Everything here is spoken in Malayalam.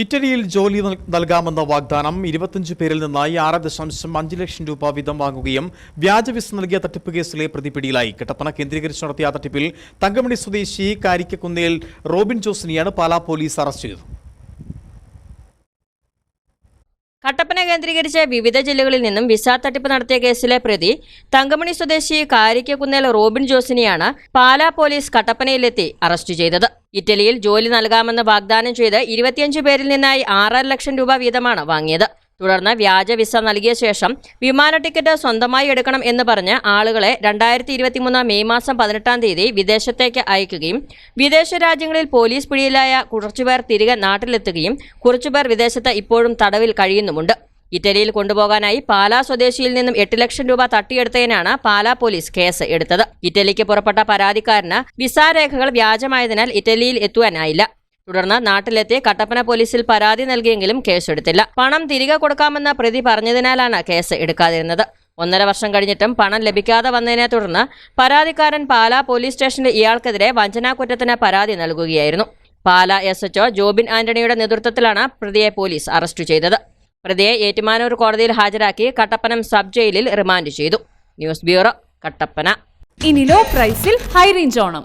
ഇറ്റലിയിൽ ജോലി നൽകാമെന്ന വാഗ്ദാനം ഇരുപത്തിയഞ്ച് പേരിൽ നിന്നായി ആറ് ദശാംശം അഞ്ച് ലക്ഷം രൂപ വീതം വാങ്ങുകയും വ്യാജ വിസ നൽകിയ തട്ടിപ്പ് കേസിലെ പ്രതി പിടിയിലായി കട്ടപ്പന കേന്ദ്രീകരിച്ച് നടത്തിയ തട്ടിപ്പിൽ തങ്കമണി സ്വദേശി കാരിക്കക്കുന്നേൽ റോബിൻ ജോസിനെയാണ് പാലാ പോലീസ് അറസ്റ്റ് ചെയ്തത്. കട്ടപ്പന കേന്ദ്രീകരിച്ച് വിവിധ ജില്ലകളിൽ നിന്നും വിസ തട്ടിപ്പ് നടത്തിയ കേസിലെ പ്രതി തങ്കമണി സ്വദേശി കാരിക്കക്കുന്നേൽ റോബിൻ ജോസിനെയാണ് പാലാ പോലീസ് കട്ടപ്പനയിലെത്തി അറസ്റ്റ് ചെയ്തത്. ഇറ്റലിയിൽ ജോലി നൽകാമെന്ന് വാഗ്ദാനം ചെയ്ത് ഇരുപത്തിയഞ്ച് പേരിൽ നിന്നായി ആറര ലക്ഷം രൂപ വീതമാണ് വാങ്ങിയത്. തുടർന്ന് വ്യാജ വിസ നൽകിയ ശേഷം വിമാന ടിക്കറ്റ് സ്വന്തമായി എടുക്കണം എന്ന് പറഞ്ഞ് ആളുകളെ രണ്ടായിരത്തി ഇരുപത്തിമൂന്ന് മെയ് മാസം പതിനെട്ടാം തീയതി വിദേശത്തേക്ക് അയക്കുകയും വിദേശ രാജ്യങ്ങളിൽ പോലീസ് പിടിയിലായ കുറച്ചുപേർ തിരികെ നാട്ടിലെത്തുകയും കുറച്ചുപേർ വിദേശത്ത് ഇപ്പോഴും തടവിൽ കഴിയുന്നുമുണ്ട്. ഇറ്റലിയിൽ കൊണ്ടുപോകാനായി പാലാ സ്വദേശിയിൽ നിന്നും എട്ട് ലക്ഷം രൂപ തട്ടിയെടുത്തതിനാണ് പാലാ പോലീസ് കേസ് എടുത്തത്. ഇറ്റലിക്ക് പുറപ്പെട്ട പരാതിക്കാരന് വിസാ രേഖകൾ വ്യാജമായതിനാൽ ഇറ്റലിയിൽ എത്തുവാനായില്ല. തുടർന്ന് നാട്ടിലെത്തി കട്ടപ്പന പോലീസിൽ പരാതി നൽകിയെങ്കിലും കേസെടുത്തില്ല. പണം തിരികെ കൊടുക്കാമെന്ന പ്രതി പറഞ്ഞതിനാലാണ് കേസ് എടുക്കാതിരുന്നത്. ഒന്നര വർഷം കഴിഞ്ഞിട്ടും പണം ലഭിക്കാതെ വന്നതിനെ തുടർന്ന് പരാതിക്കാരൻ പാലാ പോലീസ് സ്റ്റേഷനിൽ ഇയാൾക്കെതിരെ വഞ്ചനാക്കുറ്റത്തിന് പരാതി നൽകുകയായിരുന്നു. പാല എസ് എച്ച്ഒ ജോബിൻ ആന്റണിയുടെ നേതൃത്വത്തിലാണ് പ്രതിയെ പോലീസ് അറസ്റ്റ് ചെയ്തത്. പ്രതിയെ ഏറ്റുമാനൂർ കോടതിയിൽ ഹാജരാക്കി കട്ടപ്പനം സബ് ജയിലിൽ റിമാൻഡ് ചെയ്തു. News bureau Kattappana. ഇനി ലോ പ്രൈസിൽ ഹൈ റേഞ്ച് ഓണം.